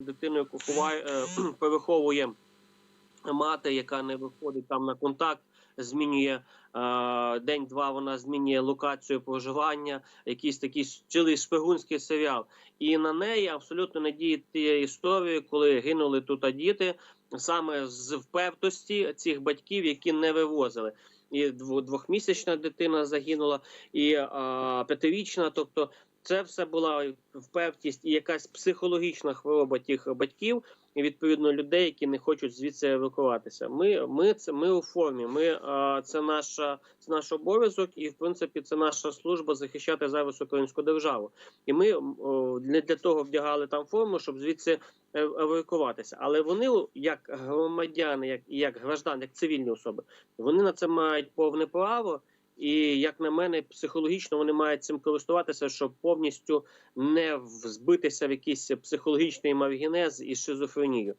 дитину, яку ховає, е, переховує мати, яка не виходить там на контакт, змінює е, день-два. Вона змінює локацію проживання, якийсь такий цілий шпигунський серіал. І на неї абсолютно не діє ті історії, коли гинули тут діти саме з впевтості цих батьків, які не вивозили. І дво- двохмісячна дитина загинула, і а, п'ятирічна. Тобто, це все була впевтість і якась психологічна хвороба тих батьків, і відповідно людей, які не хочуть звідси евакуватися. Ми, ми це ми у формі. Ми це наша це наш обов'язок, і в принципі це наша служба захищати зараз українську державу. І ми не для того вдягали там форму, щоб звідси е- евакуватися. Але вони, як громадяни, як як граждан, як цивільні особи, вони на це мають повне право. І як на мене, психологічно вони мають цим користуватися, щоб повністю не збитися в якийсь психологічний маргінез і шизофренію.